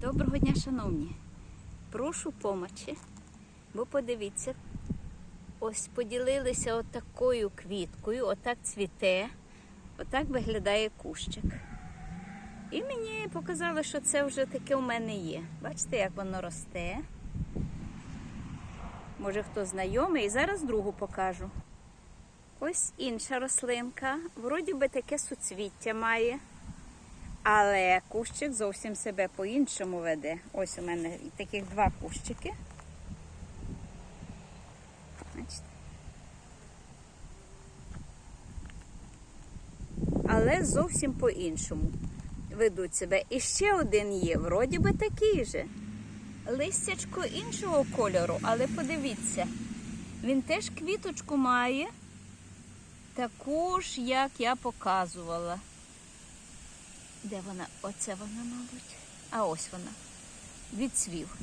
Доброго дня, шановні. Прошу помочі, бо подивіться, ось поділилися отакою квіткою, отак цвіте, отак виглядає кущик. І мені показали, що це вже таке у мене є. Бачите, як воно росте. Може, хто знайомий, і зараз другу покажу. Ось інша рослинка. Вроді би таке суцвіття має. Але кущик зовсім себе по-іншому веде. Ось у мене таких два кущики. Але зовсім по-іншому ведуть себе. І ще один є, вроді би такий же. Листячко іншого кольору, але подивіться, він теж квіточку має, таку ж, як я показувала. Де вона? Оце вона, мабуть. А ось вона. Відцвів.